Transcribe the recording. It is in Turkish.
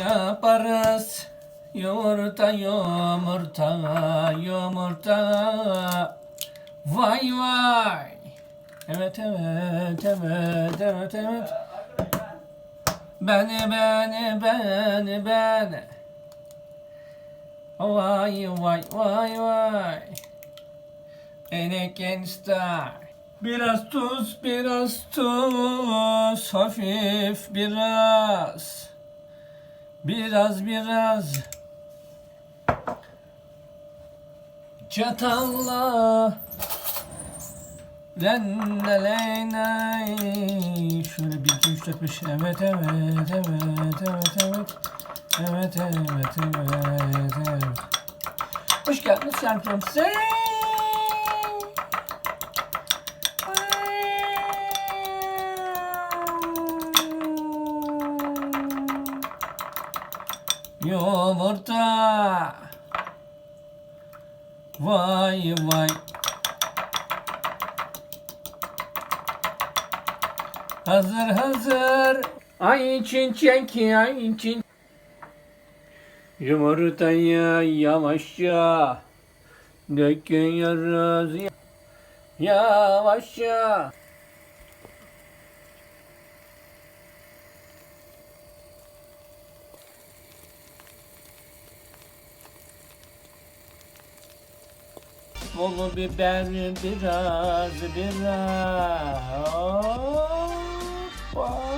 yaparız. Yumurta yumurta yumurta. Vay vay. Evet evet evet evet evet. Beni beni beni beni. Vay vay vay vay. Anakin Star. Biraz tuz, biraz tuz, hafif biraz. Biraz biraz. Çatalla. Lennelenay. Şöyle bir iki üç dört beş. Evet evet evet evet evet. Evet evet evet evet. Hoş geldiniz şarkım. Say. Yumurta. Vay vay. Hazır hazır. Ay için çek ay için. Yumurtayı yavaşça döküyoruz. Yavaşça. bolu biber biraz biraz Hoppa.